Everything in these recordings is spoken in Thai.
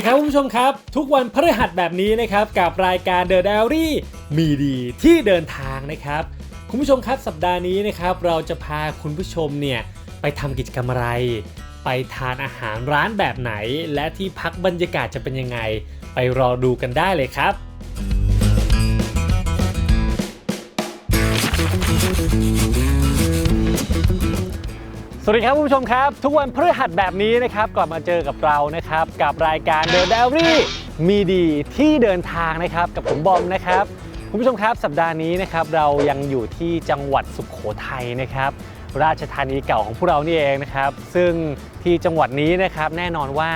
ดีครับคุณผู้ชมครับ ทุกวันพฤหัสแบบนี้นะครับ กับรายการ The Diary มีดีที่เดินทางนะครับ คุณผู้ชมครับสัปดาห์นี้นะครับ เราจะพาคุณผู้ชมเนี่ยไปทำกิจกรรมอะไร ไปทานอาหารร้านแบบไหน และที่พักบรรยากาศจะเป็นยังไง ไปรอดูกันได้เลยครับ สวัสดีครับคุณผู้ชมครับ ทุกวันพฤหัสแบบนี้นะครับกลับมาเจอกับเรานะครับ กับรายการ The Diary มีดีที่เดินทางนะครับกับผมบอมนะครับ คุณผู้ชมครับสัปดาห์นี้นะครับเรายังอยู่ที่จังหวัดสุขโขทัยนะครับ ราชธานีเก่าของพวกเรานี่เองนะครับ ซึ่งที่จังหวัดนี้นะครับแน่นอนว่า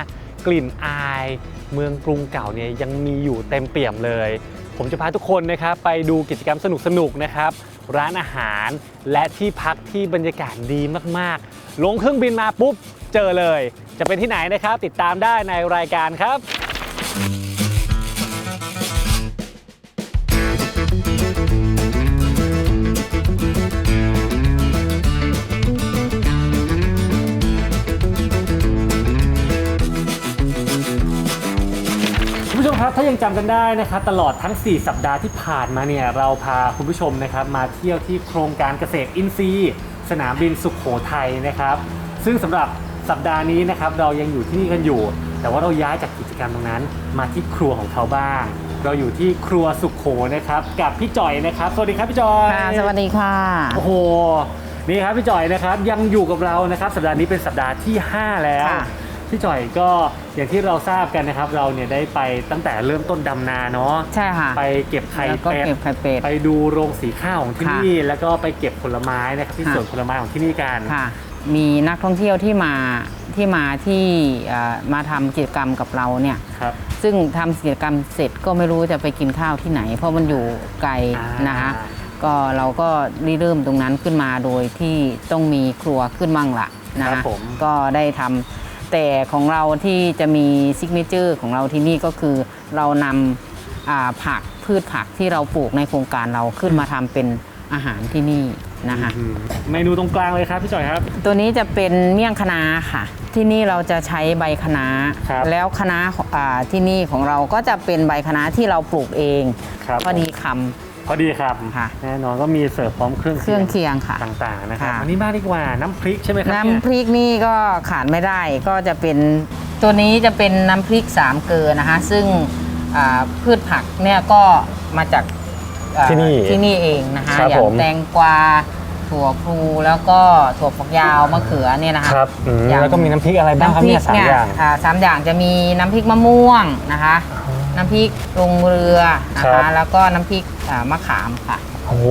กลิ่นอายเมืองกรุงเก่าเนี่ยยังมีอยู่เต็มเปี่ยมเลย ผมจะพาทุกคนนะครับไปดูกิจกรรมสนุกๆนะครับ ร้านอาหาร และที่พักที่บรรยากาศดีมากๆ ลงเครื่องบินมาปุ๊บ เจอเลย จะเป็นที่ไหนนะครับ ติดตามได้ในรายการครับ ยังจำกันได้นะครับตลอดทั้ง 4 สัปดาห์ที่ผ่านมาเนี่ยเราพาคุณผู้ชมนะครับมาเที่ยวที่โครงการเกษตรอินทรีย์ สนามบินสุขโขทัยนะครับซึ่งสำหรับสัปดาห์นี้นะครับเรายังอยู่ที่นี่กันอยู่ แต่ว่าเราย้ายจากกิจกรรมตรงนั้น มาที่ครัวของเขาบ้าง เราอยู่ที่ครัวสุขโขนะครับกับพี่จ่อยนะครับ สวัสดีครับพี่จ่อยค่ะสวัสดีค่ะโอ้โหนี่ครับพี่จ่อยนะครับยังอยู่กับเรานะครับสัปดาห์นี้เป็นสัปดาห์ที่ 5 แล้วค่ะ พี่จ่อยก็อย่างที่เราทราบกันนะครับ เราเนี่ยได้ไปตั้งแต่เริ่มต้นดำนาเนาะใช่ค่ะ ไปเก็บไข่แล้วก็เป็ดเก็บไข่เป็ด ไปดูโรงสีข้าวของที่ค่ะนี่แล้วก็ไปเก็บผลไม้นะครับที่ค่ะ สวนผลไม้ของที่นี่กัน ค่ะ มีนักท่องเที่ยวที่มาที่มาที่เอ่อมาทำกิจกรรมกับเราเนี่ย ครับ ซึ่งทำกิจกรรมเสร็จก็ไม่รู้จะไปกินข้าวที่ไหน เพราะมันอยู่ไกลอ่านนะคะ ก็เราก็ริเริ่มตรงนั้นขึ้นมาโดยที่ต้องมีครัวขึ้นมั่งละนะครัคะบผมก็ได้ทำ แต่ของเราที่จะมีซิกเนเจอร์ของเราที่นี่ก็คือเรานำอ่าผักพืชผักที่เราปลูกในโครงการเราขึ้นมาทำเป็นอาหารที่นี่นะคะอืมเมนูตรงกลางเลยครับพี่จ่อยครับ ตัวนี้จะเป็นเมี่ยงคะน้าค่ะ ที่นี่เราจะใช้ใบคะน้าครับแล้วคะน้าของอ่าที่นี่ของเราก็จะเป็นใบคะน้าที่เราปลูกเองครับพอดีค พอดีครับค่ะแน่นอนก็มีเสิร์ฟพร้อมเครื่องำเครื่องเคียงค่ะต่างๆนะครับค่ะ อันนี้บ้างดีกว่าน้ำพริกใช่ไหมครับเยน้ำพริกนี่ก็ขาดไม่ได้ก็จะเป็นตัวนี้จะเป็นน้ำพริกสามเกลือนะคะ ซึ่งอ่าพืชผักเนี่ยก็มาจากอ่าที่นี่ที่นี่เองนะคะครับอย่าผงม แตงกวาถั่วพลูแล้วก็ถั่วฝักยาวมะเขือเนี่ยนะคะ ครับอืมอย่าง แล้วก็มีน้ำพริกอะไรบ้างครับเนี่ยสามอย่าง อ่าสามอย่างจะมีน้ำพริกมะม่วงนะคะ น้ำพริกลงเรือนะครัคะบ แล้วก็น้ำพริกอ่ามะขามค่ะ โอ้โห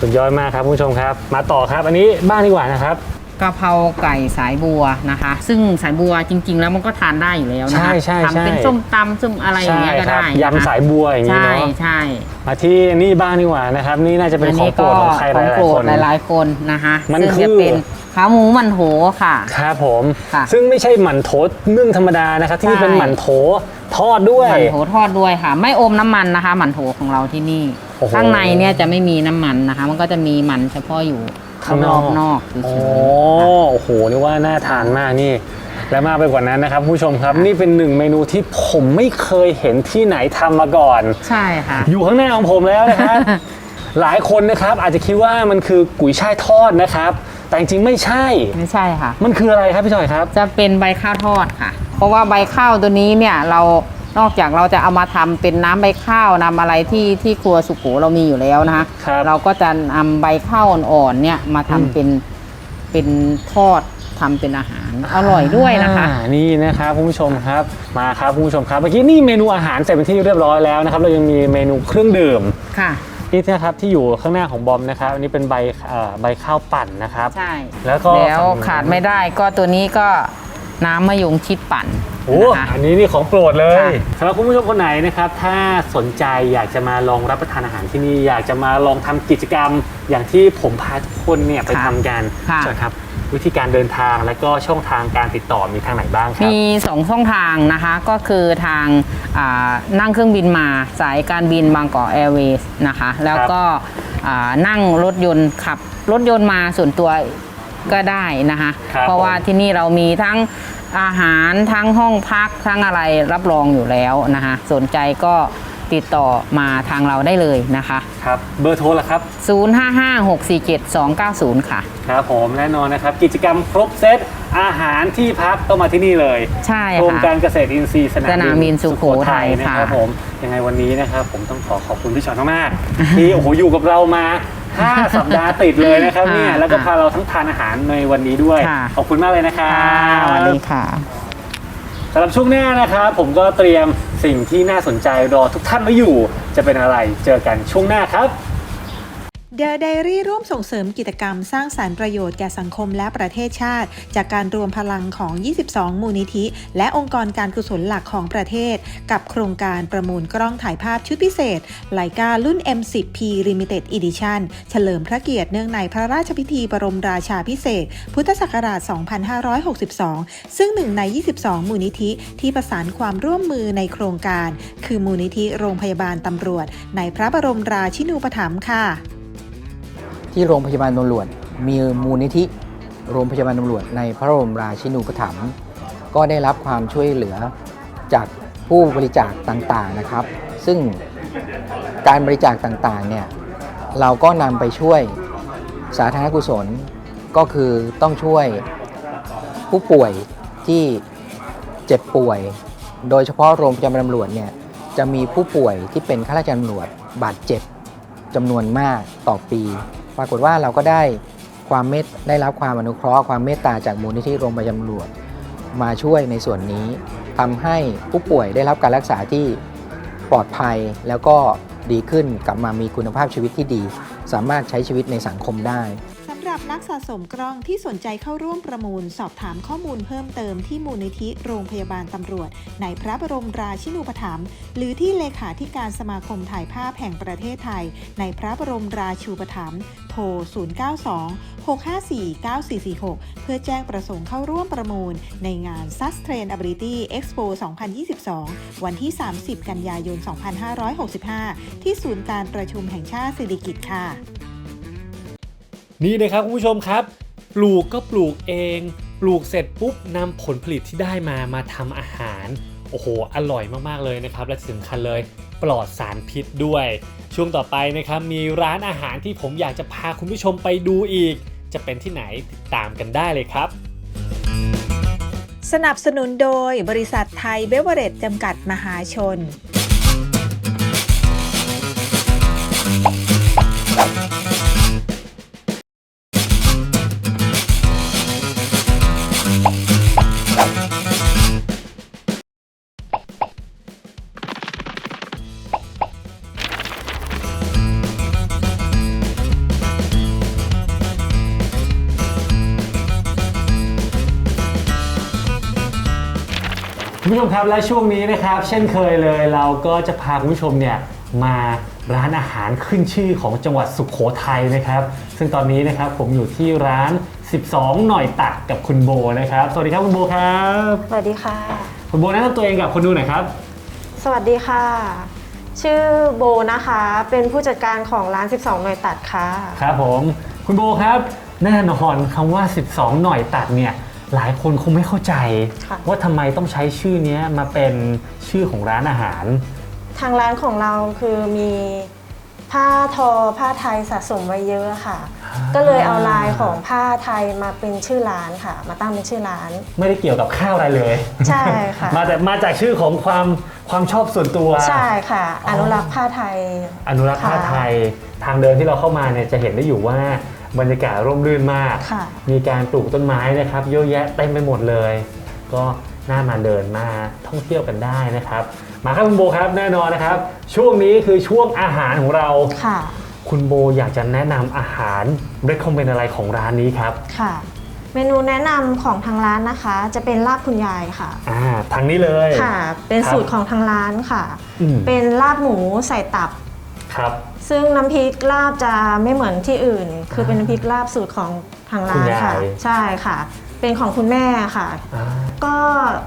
สุดยอดมากครับคุณผู้ชมครับ มาต่อครับ อันนี้บ้างดีกว่านะครับ กะเพราไก่สายบัวนะคะ ซึ่งสายบัวจริง ๆ แล้วมันก็ทานได้อยู่แล้วนะคะใช่ใช่ใช่ ทำเป็นส้มตำส้มอะไรอย่างเงี้ยก็ครัได้นะคะยำสายบัวอย่างนี้ใช่เนาะใช่มาที่นี่บ้างดีกว่านะครับ นี่น่าจะเป็นอันของนี้โปรก็ดของใครหของลายโปรๆคดน หลายๆคนนะคะมันซึ่งคือจะเป็น ขาหมูมันโถค่ะ ครับผม ค่ะซึ่งไม่ใช่หมั่นโถนึ่งธรรมดานะครับ ที่นี่ใช่ เป็นหมั่นโถทอดด้วย หมันโถทอดด้วยค่ะ ไม่อมน้ำมันนะคะหมันโถของเราที่นี่ โอ้โหข้างในเนี่ยจะไม่มีน้ำมันนะคะ มันก็จะมีมันเฉพาะอยู่ข้างนรออกบๆนอกเฉโอ้ยๆโอ้โหนี่ว่าน่าทานมากนี่ และมากไปกว่านั้นนะครับคุณผู้ชมครับ นี่เป็นหนึ่งเมนูที่ผมไม่เคยเห็นที่ไหนทำมาก่อน ใช่ค่ะ อยู่ข้างหน้าของผมแล้วนะครับ หลายคนนะครับอาจจะคิดว่ามันคือกุยช่ายทอดนะครับ แต่จริงๆไม่ใช่ ไม่ใช่ค่ะ มันคืออะไรครับพี่จอยครับ จะเป็นใบข้าวทอดค่ะ เพราะว่าใบข้าวตัวนี้เนี่ยเรานอกจากเราจะเอามาทำเป็นน้ำใบข้าวนำอะไรที่ที่ครัวสุโขเรามีอยู่แล้วนะคะครับเราก็จะนำใบข้าวอ่อนๆเนี่ยมาทำอืมเป็นเป็นทอดทำเป็นอาหารอร่อยด้วยนะคะอ่านี่นะครับคุณผู้ชมครับมาครับคุณผู้ชมครับเมื่อกี้นี่เมนูอาหารเสร็จเป็นที่เรียบร้อยแล้วนะครับเรายังมีเมนูเครื่องดื่มค่ะ นี่นะครับที่อยู่ข้างหน้าของบอมนะครับอันนี้เป็นใบเอ่อใบข้าวปั่นนะครับ ใช่แล้วก็แล้วขาดไม่ได้ก็ตัวนี้ก็น้ำมะยงชิดปั่นโอ้นะคะ อันนี้นี่ของโปรดเลยค่ะ สำหรับคุณผู้ชมคนไหนนะครับ ถ้าสนใจอยากจะมาลองรับประทานอาหารที่นี่ อยากจะมาลองทำกิจกรรม อย่างที่ผมพาทุกคนเนี่ยไปทำกันค่ะใช่ครับ วิธีการเดินทางและก็ช่องทางการติดต่อมีทางไหนบ้างครับ มีสองช่องทางนะคะก็คือทางอ่านั่งเครื่องบินมาสายการบินบางกอกแอร์เวย์นะคะ แล้วก็อ่านั่งรถยนต์ขับ รถยนต์มาส่วนตัวก็ได้นะคะ ครับเพราะว่าผม ที่นี่เรามีทั้งอาหารทั้งห้องพักทั้งอะไรรับรองอยู่แล้วนะคะ สนใจก็ ติดต่อมาทางเราได้เลยนะคะ ครับ เบอร์โทรละครับ 0556472290 ค่ะ ครับผมแน่นอนนะครับ กิจกรรมครบเซตอาหารที่พักต้องมาที่นี่เลยใช่โครงค่ะการเกษตรอินทรีย์สนามสนามบินสุโขทัยนะครับค่ะผมยังไงวันนี้นะครับ ผมต้องขอขอบคุณพี่ชอนมากๆที่โอ้โหอยู่กับเรามา 5 สัปดาห์ติดเลยนะครับเนี่ยค่ะแล้วก็พาเราทั้งทานอาหารในวันนี้ด้วย ค่ะ ขอบคุณมากเลยนะครัค่ะบสวัสดีค่ะ สำหรับช่วงหน้านะครับผมก็เตรียมสิ่งที่น่าสนใจรอทุกท่านไว้อยู่ จะเป็นอะไรเจอกันช่วงหน้าครับ The Diary ร่วมส่งเสริมกิจกรรมสร้างสารรค์ประโยชน์แก่สังคมและประเทศชาติ จากการรวมพลังของ 22 มูลนิธิ และองค์กรการกุศลหลักของประเทศ กับโครงการประมูลกล้องถ่ายภาพชุดพิเศษไลการุ่น M10P Limited Edition เฉลิมพระเกียรติเนื่องในพระราชพิธีบรมราชาพิเศษ พุทธศักราช 2562 ซึ่งหนึ่งใน 22 มูลนิธิที่ประสานความร่วมมือในโครงการ คือมูลนิธิโรงพยาบาลตำรวจ ในพระบรมราชินูปถัมภ์ค่ะ ที่โรงพยาบาลตำรวจ มีมูลนิธิโรงพยาบาลตำรวจในพระบรมราชินูปถัมภ์ก็ได้รับความช่วยเหลือจากผู้บริจาคต่างๆนะครับ ซึ่งการบริจาคต่างๆเนี่ยเราก็นำไปช่วยสาธารณกุศลก็คือต้องช่วยผู้ป่วยที่เจ็บป่วย โดยเฉพาะโรงพยาบาลตำรวจเนี่ยจะมีผู้ป่วยที่เป็นข้าราชการตำรวจบาดเจ็บจำนวนมากต่อปี ปรากฏว่าเราก็ได้ความเมตได้รับความอนุเคราะห์ความเมตตาจากมูลนิธิโรงพยาบาลตำรวจมาช่วยในส่วนนี้ทำให้ผู้ป่วยได้รับการรักษาที่ปลอดภัยแล้วก็ดีขึ้นกลับมามีคุณภาพชีวิตที่ดี สามารถใช้ชีวิตในสังคมได้ำหรับนักสะสมกล้องที่สนใจเข้าร่วมประมูล สอบถามข้อมูลเพิ่มเติมที่มูลนิธิโรงพยาบาลตำรวจ ในพระบรมราชินูปถัมภ์หรือที่เลขาธิการสมาคมถ่ายภาพแห่งประเทศไทย ในพระบรมราชูปถัมภ์โทร 092 654 9446 เพื่อแจ้งประสงค์เข้าร่วมประมูล ในงาน Sustainability Expo 2022 วันที่ 30 กันยายน 2565 ที่ศูนย์การประชุมแห่งชาติสิริกิติ์ค่ะ นี่เลยครับคุณผู้ชมครับ ปลูกก็ปลูกเอง ปลูกเสร็จปุ๊บนำผลผลิตที่ได้มามาทำอาหาร โอ้โห อร่อยมากๆเลยนะครับ และสำคัญเลยปลอดสารพิษด้วย ช่วงต่อไปนะครับมีร้านอาหารที่ผมอยากจะพาคุณผู้ชมไปดูอีก จะเป็นที่ไหนติดตามกันได้เลยครับ สนับสนุนโดยบริษัทไทยเบเวอเรจจำกัดมหาชน มครับและช่วงนี้นะครับ เช่นเคยเลยเราก็จะพาคุณผู้ชมเนี่ยมาร้านอาหารขึ้นชื่อของจังหวัดสุขโขทัยนะครับ ซึ่งตอนนี้นะครับผมอยู่ที่ร้าน 12 หน่อยตัดกับคุณโบนะครับ สวัสดีครับคุณโบครับ สวัสดีค่ะ คุณโบแนะนำตัวเองกับคนดูหน่อยครับ สวัสดีค่ะ ชื่อโบนะคะ เป็นผู้จัดการของร้าน 12 หน่วยตัดค่ะ ครับผม คุณโบครับ แน่นอนคำว่า 12 หน่อยตัดเนี่ย หลายคนคงไม่เข้าใจ ค่ะ ว่าทำไมต้องใช้ชื่อเนี้ยมาเป็นชื่อของร้านอาหาร ทางร้านของเราคือมีผ้าทอผ้าไทยสะสมไว้เยอะค่ะ ก็เลยเอาลายของผ้าไทยมาเป็นชื่อร้านค่ะ มาตั้งเป็นชื่อร้าน ไม่ได้เกี่ยวกับข้าวอะไรเลย ใช่ค่ะ มาแต่มาจากชื่อของความความชอบส่วนตัวใช่ค่ะอ๋ออนุรักษ์ผ้าไทย อนุรักษ์ผ้าค่ะไทยทางเดินที่เราเข้ามาเนี่ยจะเห็นได้อยู่ว่าบรรยากาศร่มรื่นมากค่ะมีการปลูกต้นไม้นะครับเยอะแยะเต็มไปหมดเลย ก็น่ามาเดินมาท่องเที่ยวกันได้นะครับ มาครับคุณโบครับแน่นอนนะครับ ช่วงนี้คือช่วงอาหารของเรา ค่ะคุณโบอยากจะแนะนำอาหาร recommend อะไรของร้านนี้ครับค่ะ เมนูแนะนำของทางร้านนะคะ จะเป็นลาบคุณยายค่ะ อ่าทางนี้เลยค่ะ เป็นสูตรของทางร้านค่ะ อืมเป็นลาบหมูใส่ตับ ครับ ซึ่งน้ำพริกลาบจะไม่เหมือนที่อื่น คือเป็นน้ำพริกลาบสูตรของทางร้านค่ะ คุณยาย ใช่ค่ะ เป็นของคุณแม่ค่ะ อ่าก็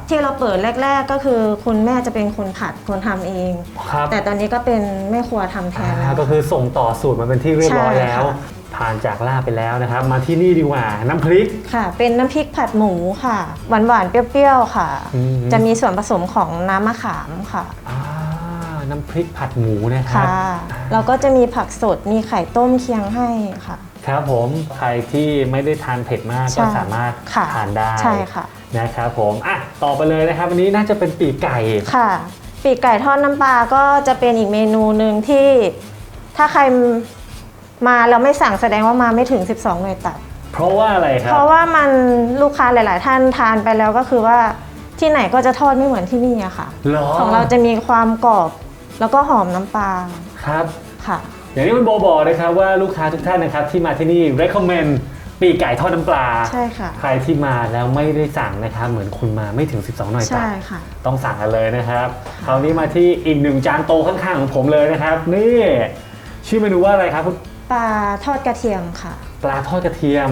ที่เราเปิดแรก ๆ ก็คือคุณแม่จะเป็นคนผัดคนทำเอง ครับแต่ตอนนี้ก็เป็นแม่ครัวทำแทนอ่าแล้วก็คือส่งต่อสูตรมาเป็นที่เรียบร้อยใช่แล้วค่ะ ผ่านจากลาบไปแล้วนะครับ มาที่นี่ดีกว่าน้ำพริก ค่ะ เป็นน้ำพริกผัดหมูค่ะ หวานๆ เปรี้ยวๆ ค่ะ อืม จะมีส่วนผสมของน้ำมะขามค่ะ อ่าน้ำพริกผัดหมูนะครับ ค่ะแล้วก็จะมีผักสด มีไข่ต้มเคียงให้ค่ะ ครับผมใครที่ไม่ได้ทานเผ็ดมากใช่ก็สามารถค่ะทานได้ใช่ค่ะนะครับผมอะต่อไปเลยนะครับวันนี้น่าจะเป็นปีกไก่ค่ะ ปีกไก่ทอดน้ำปลาก็จะเป็นอีกเมนูหนึ่งที่ ถ้าใครมาแล้วไม่สั่งแสดงว่ามาไม่ถึง 12หน่วยตัดเพราะว่าอะไรครัเพบราะว่ามันลูกค้าหลาย ๆ ท่านทานไปแล้วก็คือว่าที่ไหนก็จะทอดไม่เหมือนที่นี่อะค่ะหรอของเราจะมีความกรอบแล้วก็หอมน้ำปลาครับค่ะ อย่างที่คุณโบบอกนะครับว่าลูกค้าทุกท่านนะครับที่มาที่นี่ recommend ปีกไก่ทอดน้ำปลา ใช่ค่ะ ใครที่มาแล้วไม่ได้สั่งนะครับ เหมือนคุณมาไม่ถึง 12 หน่วยตัใช่ดค่ะ ต้องสั่งกันเลยนะครับคราวนี้มาที่อีกหนึ่งจานโตข้างๆของผมเลยนะครับ นี่ชื่อเมนูว่าอะไรครับคุณปลาทอดกระเทียมค่ะ ปลาทอดกระเทียม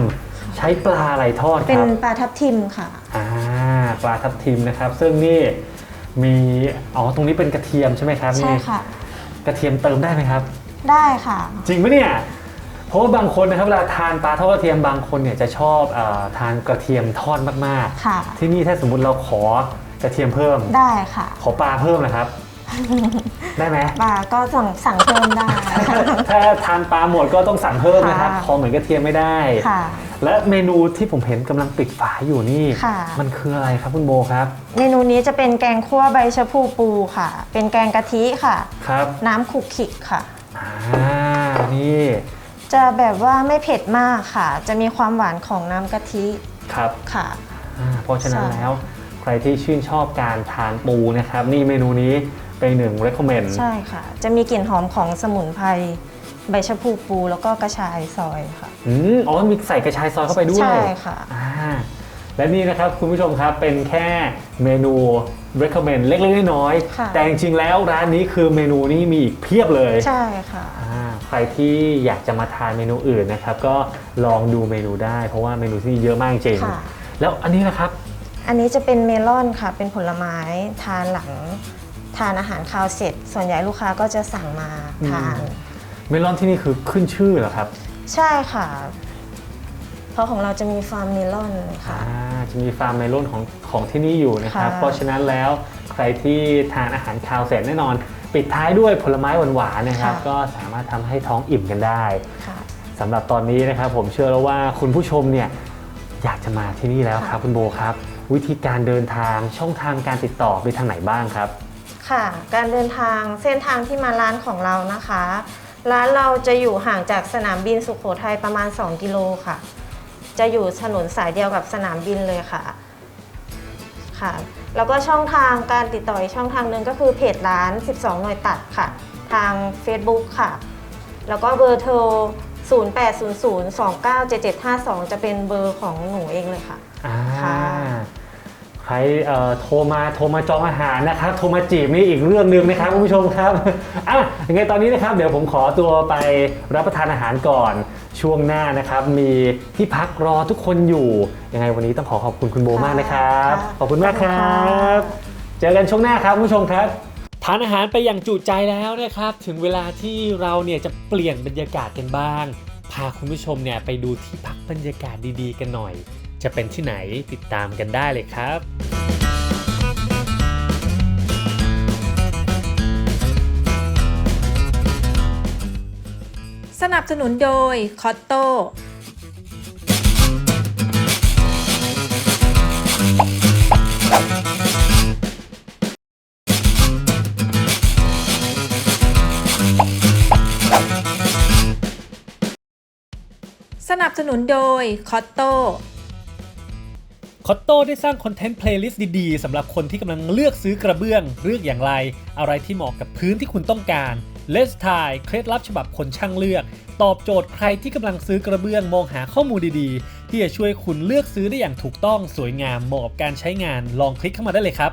ใช้ปลาอะไรทอดเป็คนรับ ปลาทับทิมค่ะ อ่าปลาทับทิมนะครับ ซึ่งนี่มีอ๋อตรงนี้เป็นกระเทียมใช่ไหมครับใช่นี่ค่ะ กระเทียมเติมได้ไหมครับ ได้ค่ะ จริงปะเนี่ย เพราะว่าบางคนนะครับเวลาทานปลาทอดกระเทียมบางคนเนี่ยจะชอบเออทานกระเทียมทอดมากค่ะ ๆ ที่นี่ถ้าสมมุติเราขอกระเทียมเพิ่ม ได้ค่ะ ขอปลาเพิ่มนะครับ ได้ไหม ปลาก็สั่งสั่งเพิ่มได้ ถ้าทานปลาหมดก็ต้องสั่งเพิ่มนะครับค่ะ ขอเหมือนกระเทียมไม่ได้ ค่ะ และเมนูที่ผมเห็นกำลังปิดฝาอยู่นี่ ค่ะ มันคืออะไรครับคุณโบครับ เมนูนี้จะเป็นแกงคั่วใบชะพูปูค่ะ เป็นแกงกะทิค่ะ ครับ น้ำขลุกขลิกค่ะ อ่านี่จะแบบว่าไม่เผ็ดมากค่ะ จะมีความหวานของน้ำกะทิครับค่ะ อ่าเพราะฉะนั้นใช่แล้วใครที่ชื่นชอบการทานปูนะครับ นี่เมนูนี้เป็นหนึ่ง recommend ใช่ค่ะ จะมีกลิ่นหอมของสมุนไพรใบชะพูปูแล้วก็กระชายซอยค่ะ อืมอ๋อมีใส่กระชายซอยเข้าไปด้วยใช่ค่ะ อ่า และนี่นะครับคุณผู้ชมครับเป็นแค่เมนู recommend เล็กๆน้อยค่ะ ๆแต่จริงๆแล้วร้านนี้คือเมนูนี้มีอีกเพียบเลย ใช่ค่ะ อ่าใครที่อยากจะมาทานเมนูอื่นนะครับ ก็ลองดูเมนูได้ เพราะว่าเมนูที่นี่เยอะมากจริงค่ะ แล้วอันนี้นะครับ อันนี้จะเป็นเมลอนค่ะ เป็นผลไม้ทานหลังทานอาหารคาวเสร็จ ส่วนใหญ่ลูกค้าก็จะสั่งมาทาน เมลอนที่นี่คือขึ้นชื่อเหรอครับ ใช่ค่ะ เพราะของเราจะมีฟาร์มเมลอนค่ะ อ่าจะมีฟาร์มเมลอนของของที่นี่อยู่นะครับ ค่ะ เพราะฉะนั้นแล้วใครที่ทานอาหารคาวเสร็จแน่นอน ปิดท้ายด้วยผลไม้หวานๆนะครับ ก็สามารถทำให้ท้องอิ่มกันได้ ค่ะ สำหรับตอนนี้นะครับผมเชื่อแล้วว่าคุณผู้ชมเนี่ยอยากจะมาที่นี่แล้วครับคุณโบครับ วิธีการเดินทางช่องทางการติดต่อไปทางไหนบ้างครับ ค่ะ การเดินทางเส้นทางที่มาร้านของเรานะคะ ร้านเราจะอยู่ห่างจากสนามบินสุขโขทัยประมาณ 2 กิโลค่ะ จะอยู่ถนนสายเดียวกับสนามบินเลยค่ะค่ะแล้วก็ช่องทางการติดต่ออีกช่องทางหนึ่งก็คือเพจร้าน 12 หน่วยตัดค่ะ ทาง Facebook ค่ะ แล้วก็เบอร์โทร 0800297752 จะเป็นเบอร์ของหนูเองเลยค่ะอ่าค่ะใครเอ่อโทรมาโทรมาจองอาหารนะครับโทรมาจีบนี่อีกเรื่องหนึ่งนะครับคุณผู้ชมครับอะยังไงตอนนี้นะครับเดี๋ยวผมขอตัวไปรับประทานอาหารก่อน ช่วงหน้านะครับมีที่พักรอทุกคนอยู่ ยังไงวันนี้ต้องขอขอบคุณคุณโบมากนะครับค่ะขอบคุณมากครัขอบคุณค่ะบเจอกันช่วงหน้าครับคุณผู้ชมครับทานอาหารไปอย่างจุใจแล้วนะครับ ถึงเวลาที่เราเนี่ยจะเปลี่ยนบรรยากาศกันบ้าง พาคุณผู้ชมเนี่ยไปดูที่พักบรรยากาศดีๆ กันหน่อย จะเป็นที่ไหนติดตามกันได้เลยครับ สนับสนุนโดยคอตโตสนับสนุนโดยคอตโตคอตโต้ได้สร้างคอนเทนต์เพลย์ลิสต์ดีๆสำหรับคนที่กำลังเลือกซื้อกระเบื้อง เลือกอย่างไร อะไรที่เหมาะกับพื้นที่คุณต้องการ เลสทายเคล็ดลับฉบับคนช่างเลือก ตอบโจทย์ใครที่กำลังซื้อกระเบื้องมองหาข้อมูลดีๆ ที่จะช่วยคุณเลือกซื้อได้อย่างถูกต้องสวยงามเหมาะกับการใช้งานลองคลิกเข้ามาได้เลยครับ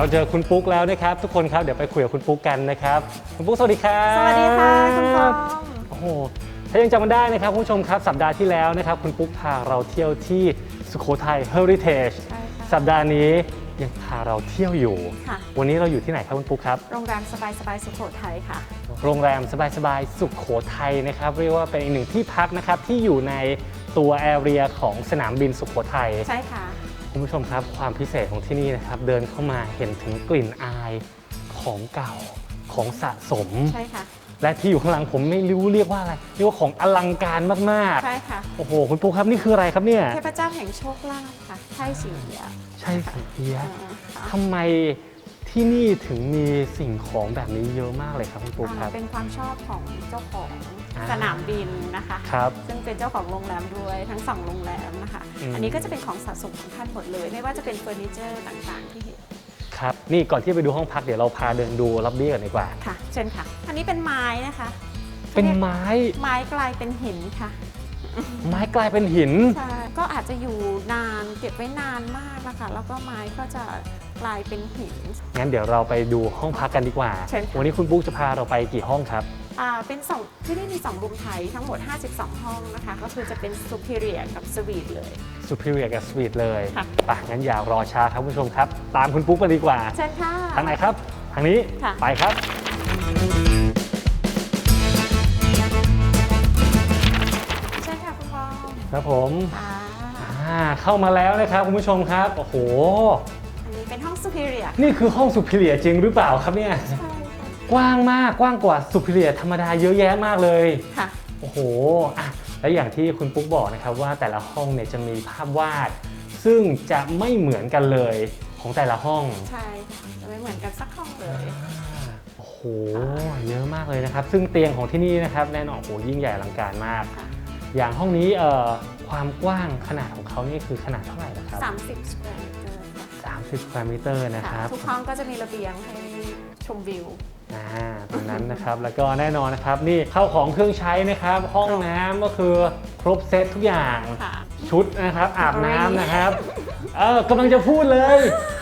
เราเจอคุณปุ๊กแล้วนะครับ ทุกคนครับเดี๋ยวไปคุยกับคุณปุ๊กกันนะครับ คุณปุ๊กสวัสดีครับสวัสดีค่ะคุณปอมโอ้โหถ้ายังจำกันได้นะครับคุณผู้ชมครับสัปดาห์ที่แล้วนะครับ คุณปุ๊กพาเราเที่ยวที่สุโขทัย Heritage ใช่ค่ะ สัปดาห์นี้ยังพาเราเที่ยวอยู่ ค่ะ วันนี้เราอยู่ที่ไหนครับคุณปุ๊กครับ โรงแรมสบายสบายๆสุโขทัยค่ะ โรงแรมสบายๆ สุขโขทัยนะครับ เรียกว่าเป็นอีกหนึ่งที่พักนะครับที่อยู่ในตัวแอเรียของสนามบินสุขโขทัย ใช่ค่ะ คุณผู้ชมครับความพิเศษของที่นี่นะครับ เดินเข้ามาเห็นถึงกลิ่นอายของเก่าของสะสม ใช่ค่ะ และที่อยู่ข้างหลังผมไม่รู้เรียกว่าอะไรเรียกว่าของอลังการมากใช่ค่ะ ๆ โอ้โห คุณปูครับนี่คืออะไรครับเนี่ยเทพเจ้าแห่งโชคลาภค่ะไช่สิงเอียะใช่สิเอียะอ่าค่ะทำไมที่นี่ถึงมีสิ่งของแบบนี้เยอะมากเลยครับคุณปูคอ่ารับ เป็นความชอบของเจ้าของอ่า สนามบินนะคะ ครับซึ่งเป็นเจ้าของโรงแรมด้วยทั้งสองโรงแรมนะคะ อืม อันนี้ก็จะเป็นของสะสมของท่านหมดเลย ไม่ว่าจะเป็นเฟอร์นิเจอร์ต่างๆ ที่เห็นครับ นี่ก่อนที่ไปดูห้องพักเดี๋ยวเราพาเดินดูล็อบบี้กันดีกว่า ค่ะ เช่นค่ะ อันนี้เป็นไม้นะคะ เป็นไม้ไม้กลายเป็นหินค่ะไม้กลายเป็นหิน ใช่ก็อาจจะอยู่นานเก็บไว้นานมากนะคะ แล้วก็ไม้ก็จะ กลายเป็นหิน งั้นเดี๋ยวเราไปดูห้องพักกันดีกว่า เชิญค่ะ วันนี้คุณปุ๊กจะพาเราไปกี่ห้องครับ อ่าเป็นสองที่นี่มี2รูมไทยทั้งหมด 52 ห้องนะคะ ก็คือจะเป็น superior กับ suite เลย Superior กับ Suite เลยค่ะ ไปงั้นอย่ารอช้าครับคุณผู้ชมครับ ตามคุณปุ๊กมาดีกว่า เชิญค่ะ ทางไหนครับ ทางนี้ ค่ะ ไปครับ เชิญค่ะคุณบอมครับผม อ่า อ่าเข้ามาแล้วนะครับคุณผู้ชมครับ โอ้โห อันนี้เป็นห้อง superior นี่คือห้อง Superior จริงหรือเปล่าครับเนี่ยใช่ค่ะกว้างมากกว้างกว่า Superior ธรรมดาเยอะแยะมากเลย ค่ะ โอ้โหอะและอย่างที่คุณปุ๊กบอกนะครับว่าแต่ละห้องเนี่ยจะมีภาพวาด ซึ่งจะไม่เหมือนกันเลยของแต่ละห้อง ใช่ค่ะจะไม่เหมือนกันสักห้องเลย โอ้โห เยอะมากเลยนะครับ ซึ่งเตียงของที่นี่นะครับแน่นอนโอ้โหยิ่งใหญ่อลังการมาก ค่ะ อย่างห้องนี้เอ่อความกว้างขนาดของเขานี่คือขนาดเท่าไหร่ล่ะครับ 30 square meter ค่ะ30สแควร์มิเตอร์นะคค่ะรับ ทุกห้องก็จะมีระเบียงให้ชมวิวอ่าตรงนั้นนะครับ แล้วก็แน่นอนนะครับ นี่เข้าของเครื่องใช้นะครับ ห้องน้ำก็คือครบเซตทุกอย่างค่ะชุดนะครับ อาบน้ำนะครับ เออกำลังจะพูดเลย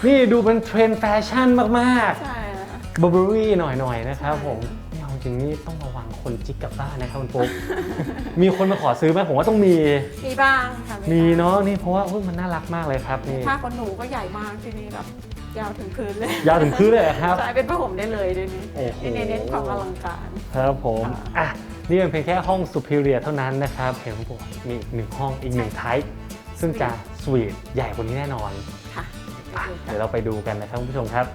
นี่ดูเป็นเทรนด์แฟชั่นมากใช่ค่ะๆบ u เบอรี่หน่อยๆนะครับใช่ผมนี่เอา จริงนี่ต้องระวังคนจิกกลับบ้านนะครับคุณปุ๊ก มีคนมาขอซื้อไหมผมว่าต้องมี มีบ้างค่ะมีบ้งเนาะนี่เพราะว่าเฮ้ยมันน่ารักมากเลยครับนี่ผ้าขนหนูก็ใหญ่มากที่นี่แบบยาวถึงพื้นเลยยาวถึงพื้นเลยเหรอครับ ใช่เป็นผ้าห่มได้เลยด้วยนี่โอ้โห นี่เน้นความอลังการ ครับผมค่ะ อะนี่เป็นเพียงแค่ห้อง superior เท่านั้นนะครับเห็นผมบอกมีอีกหนึ่งห้องอีกหนึ่ง type ซึ่งจะสวีทใหญ่กว่านี้แน่นอนค่ะอะเดี๋ยวเราไปดูกันนะครับคุณผู้ชมครับ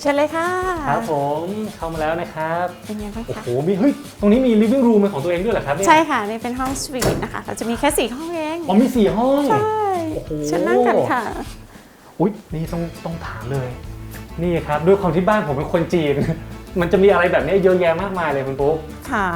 เชิญเลยค่ะ ครับผมเข้ามาแล้วนะครับเป็นยังไงบ้างโอ้คะโหมีเฮ้ยตรงนี้มี living room เป็นของตัวเองด้วยเหรอครับเนี่ยใช่ค่ะ นี่เป็นห้องสวีทนะคะ เราจะมีแค่สี่ห้องเอง อ๋อมีสี่ห้อง ใช่โอ้โห เชิญนั่งกันค่ะ อุ๊ยนี่ต้องต้องถามเลย นี่ครับด้วยความที่บ้านผมเป็นคนจีน มันจะมีอะไรแบบนี้เยอะแยะมากมายเลยคุณปุ๊กค่ะ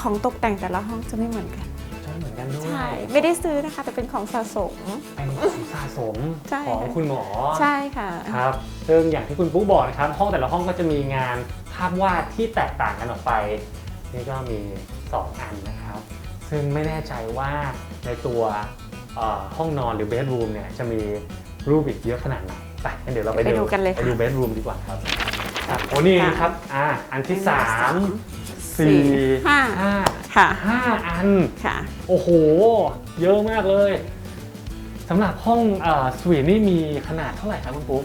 ของตกแต่งแต่ละห้องจะไม่เหมือนกันใช่ เหมือนกันด้วยใช่ ไม่ได้ซื้อนะคะ แต่เป็นของสะสม เป็นของสะสมใช่ ของคุณหมอใช่ค่ะ ครับซึ่งอย่างที่คุณปุ๊กบอกนะครับ ห้องแต่ละห้องก็จะมีงานภาพวาดที่แตกต่างกันออกไป นี่ก็มี 2 อันนะครับ ซึ่งไม่แน่ใจว่าในตัวเอ่อห้องนอนหรือเบดรูมเนี่ยจะมีรูปอีกเยอะขนาดไหนไปงั้นเดี๋ยวเราไปไปดูกันเลยค่ะ ไปดูเบดรูมดีกว่าครับครับโอ้นี่นะครับอ่าอันที่3 สี่4ห้า5ค่ะ5อันค่ะโอ้โห เยอะมากเลยสำหรับห้องเอ่อสวีทนี่มีขนาดเท่าไหร่ครับคุณปุ๊ก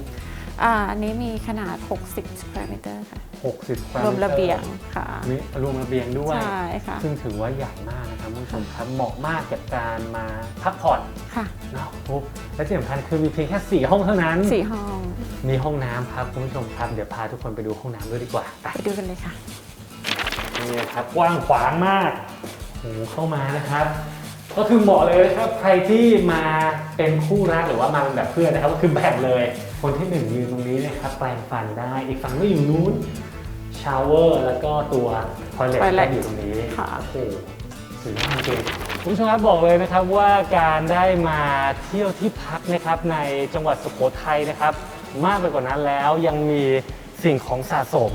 อ่าอันนี้มีขนาด 60 square meter ค่ะ 60สแควรวมระเบียงค่ะมีรวมระเบียงด้วย ใช่ค่ะ ซึ่งถือว่าใหญ่มากนะครับคุณผู้ชมครับ เหมาะมากกับการมาพักผ่อนค่ะเนาะปุ๊บและที่สำคัญคือมีเพียงแค่ 4 ห้องเท่านั้นสี่ห้อง มีห้องน้ำครับคุณผู้ชมครับ เดี๋ยวพาทุกคนไปดูห้องน้ำด้วยดีกว่า ไปไปดูกันเลยค่ะ นี่ครับกว้างขวางมากโอ้โหเข้ามานะครับ ก็คือเหมาะเลยนะครับใครที่มาเป็นคู่รักหรือว่ามาเป็นแบบเพื่อนนะครับก็คือแบ่งเลย คนที่หนึ่งยืนตรงนี้นะครับแปรงฟันได้ อีกฝั่งก็อยู่นู้นชาวเวอร์แล้วก็ตัวทอยเล็ต toilet อยู่ตรงนี้ค่ะ โอ้โหสุดยอดจริงคุณผู้ชมครับบอกเลยนะครับว่าการได้มาเที่ยวที่พักนะครับในจังหวัดสุโขทัยนะครับ มากไปกว่านั้นแล้วยังมีสิ่งของสะสม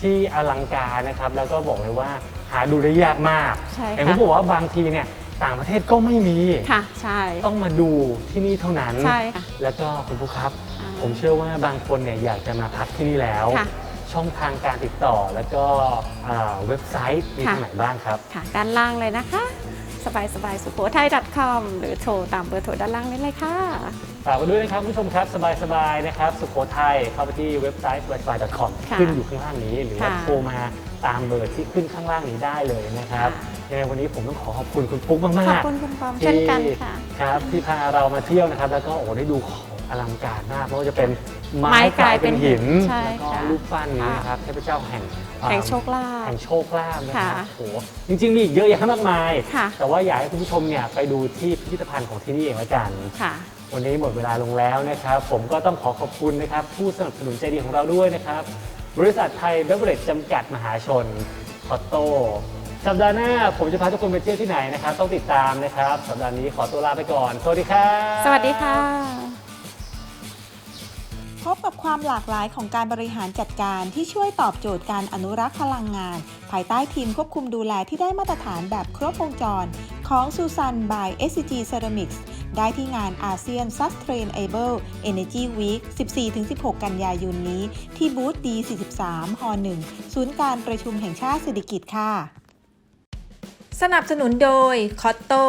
ที่อลังการนะครับ แล้วก็บอกเลยว่าหาดูได้ยากมากใช่เห็นค่ะผมบอกว่าบางทีเนี่ยต่างประเทศก็ไม่มี ค่ะ ใช่ ต้องมาดูที่นี่เท่านั้น ใช่ค่ะแล้วก็คุณผู้ครับ อ่าผมเชื่อว่าบางคนเนี่ยอยากจะมาพักที่นี่แล้ว ค่ะช่องทางการติดต่อแล้วก็อ่าเว็บไซต์มีค่ะที่ไหนบ้างครับ ค่ะ ด้านล่างเลยนะคะ สบายสบายสุโขทัย .com หรือโทรตามเบอร์โทรด้านล่างนี้เลยค่ะฝากไว้ด้วยนะครับคุณผู้ชมครับสบายๆนะครับสุโขทัยเข้าไปที่เว็บไซต์ s b y c o m ค่ะขึ้นอยู่ข้างล่างนี้ หรือว่าค่ะโทรมาตามเบอร์ที่ขึ้นข้างล่างนี้ได้เลยนะครับค่ะยังไงวันนี้ผมต้องขอขอบคุณคุณปุ๊กมากๆขอบคุณคุณปอมเช่นกันค่ะครับที่พาเรามาเที่ยวนะครับ แล้วก็โอ้โหได้ดูของอลังการมากไม่ว่าจะเป็นไม้ไม้กลายเป็นหินใช่แล้วก็ค่ะรูปปั้นนี้นะครับเทพเจ้าแห่งอ่า แห่งโชคลาภแห่งโชคลาภนะครับค่ะโอ้โหจริงๆมีอีกเยอะแยะมากมาย ค่ะ แต่ว่าอยากให้คุณผู้ชมเนี่ยไปดูที่พิพิธภัณฑ์ของที่นี่เองละกัน ค่ะ วันนี้หมดเวลาลงแล้วนะครับ ผมก็ต้องขอขอบคุณนะครับ ผู้สนับสนุนใจดีของเราด้วยนะครับ บริษัทไทยเบเวอร์เรจจำกัดมหาชนคอตโต้สัปดาห์หน้าผมจะพาทุกคนไปเที่ยวที่ไหนนะครับ ต้องติดตามนะครับ สัปดาห์นี้ขอตัวลาไปก่อน สวัสดีครับ สวัสดีค่ะพบ กับความหลากหลายของการบริหารจัดการที่ช่วยตอบโจทย์การอนุรักษ์พลังงาน ภายใต้ทีมควบคุมดูแลที่ได้มาตรฐานแบบครบวงจร ของ Susan by SCG Ceramics ได้ที่งาน ASEAN Sustainable Energy Week 14-16 กันยายนนี้ ที่บูธ D43 ฮ1ศูนย์การประชุมแห่งชาติเศรษฐกิจค่ะ สนับสนุนโดย c o t t o